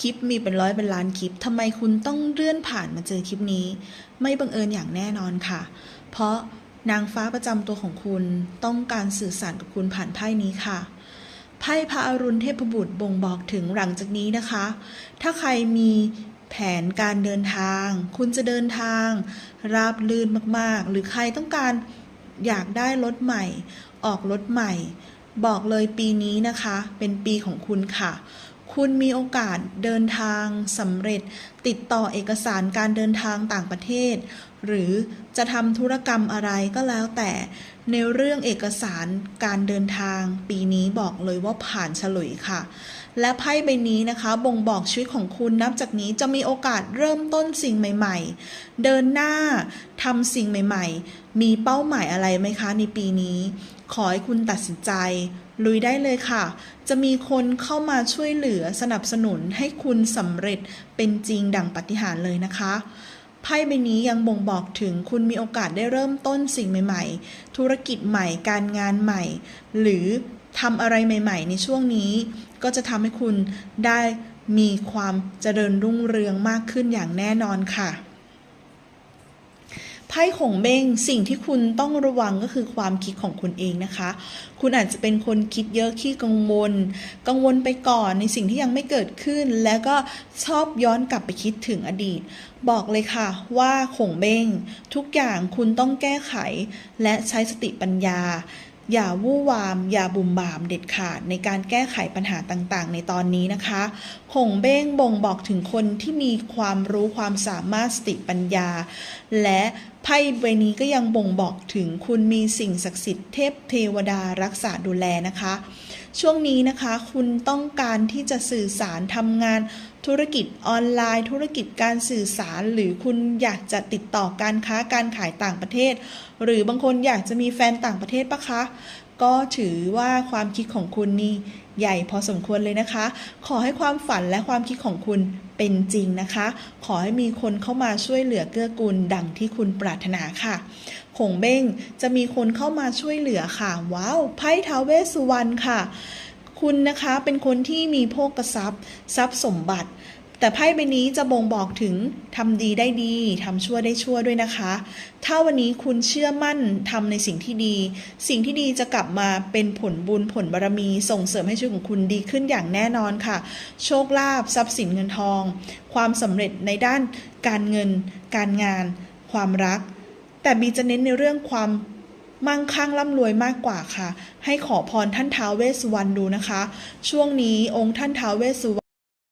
คลิปมีเป็นร้อยเป็นล้านคลิปทำไมคุณต้องเลื่อนผ่านมาเจอคลิปนี้ ไม่บังเอิญอย่างแน่นอนค่ะ เพราะนางฟ้าประจำตัวของคุณต้องการสื่อสารกับคุณผ่านไพ่นี้ค่ะไพ่พระอรุณเทพบุตรบ่งบอกถึงหลังจากนี้นะคะ ถ้าใครมีแผนการเดินทาง คุณจะเดินทาง ราบลื่นมากๆ หรือใครต้องการอยากได้รถใหม่ ออกรถใหม่ บอกเลยปีนี้นะคะ เป็นปีของคุณค่ะ คุณมีโอกาสเดินทางสำเร็จ ติดต่อเอกสารการเดินทางต่างประเทศ หรือจะทำธุรกรรมอะไรก็แล้วแต่ ในเรื่องเอกสารการเดินทาง ปีนี้บอกเลยว่าผ่านฉลุยค่ะ และไพ่ใบนี้นะคะ บ่งบอกชีวิตของคุณนับจากนี้จะมีโอกาสเริ่มต้นสิ่งใหม่ ๆ เดินหน้าทำสิ่งใหม่ ๆ มีเป้าหมายอะไรไหมคะในปีนี้ ขอให้คุณตัดสินใจ ลุยได้เลยค่ะ จะมีคนเข้ามาช่วยเหลือสนับสนุนให้คุณสำเร็จเป็นจริงดังปฏิหารเลยนะคะ ไพ่ใบนี้ยังบ่งบอกถึงคุณมีโอกาสได้เริ่มต้นสิ่งใหม่ ๆ ธุรกิจใหม่ การงานใหม่ หรือทำอะไรใหม่ ๆ ในช่วงนี้ ก็จะทำให้คุณได้มีความเจริญรุ่งเรืองมากขึ้นอย่างแน่นอนค่ะ ไพ่ของเบ้งสิ่งที่คุณต้องระวังก็คือความคิดของคุณเองนะคะ คุณอาจจะเป็นคนคิดเยอะขี้กังวล กังวลไปก่อนในสิ่งที่ยังไม่เกิดขึ้น แล้วก็ชอบย้อนกลับไปคิดถึงอดีต บอกเลยค่ะว่าของเบ้งทุกอย่างคุณต้องแก้ไข และใช้สติปัญญาอย่าวู่วาม อย่าบุ่มบามเด็ดขาดในการแก้ไขปัญหาต่างๆ ในตอนนี้นะคะหงเบ้งบ่งบอกถึงคนที่มีความรู้ความสามารถสติปัญญา และ ไพ่ใบนี้ก็ยังบ่งบอกถึงคุณมีสิ่งศักดิ์สิทธิ์เทพเทวดารักษาดูแลนะคะ ช่วงนี้นะคะคุณต้องการที่จะสื่อสารทำงานธุรกิจออนไลน์ ธุรกิจการสื่อสาร หรือคุณอยากจะติดต่อการค้าการขายต่างประเทศ หรือบางคนอยากจะมีแฟนต่างประเทศปะคะก็ถือว่าความคิดของคุณนี่ใหญ่พอสมควรเลยนะคะ ขอให้ความฝันและความคิดของคุณ เป็นจริงนะคะ ขอให้มีคนเข้ามาช่วยเหลือเกื้อกูลดังที่คุณปรารถนาค่ะขงเบ้งจะมีคนเข้ามาช่วยเหลือค่ะ ว้าวไพ่ท้าวเวสสุวรรณค่ะ คุณนะคะเป็นคนที่มีโภคทรัพย์ ทรัพย์สมบัติ แต่ไพ่ใบนี้จะบ่งบอกถึงทำดีได้ดีทำชั่วได้ชั่วด้วยนะคะ ถ้าวันนี้คุณเชื่อมั่นทำในสิ่งที่ดี สิ่งที่ดีจะกลับมาเป็นผลบุญผลบารมี ส่งเสริมให้ชีวิตของคุณดีขึ้นอย่างแน่นอนค่ะ โชคลาภทรัพย์สินเงินทอง ความสำเร็จในด้านการเงิน การงาน ความรัก แต่บีจะเน้นในเรื่องความมั่งคั่งร่ำรวยมากกว่าค่ะ ให้ขอพรท่านท้าวเวสสุวรรณดูนะคะ ช่วงนี้องค์ท่านท้าวเวสสุวรรณ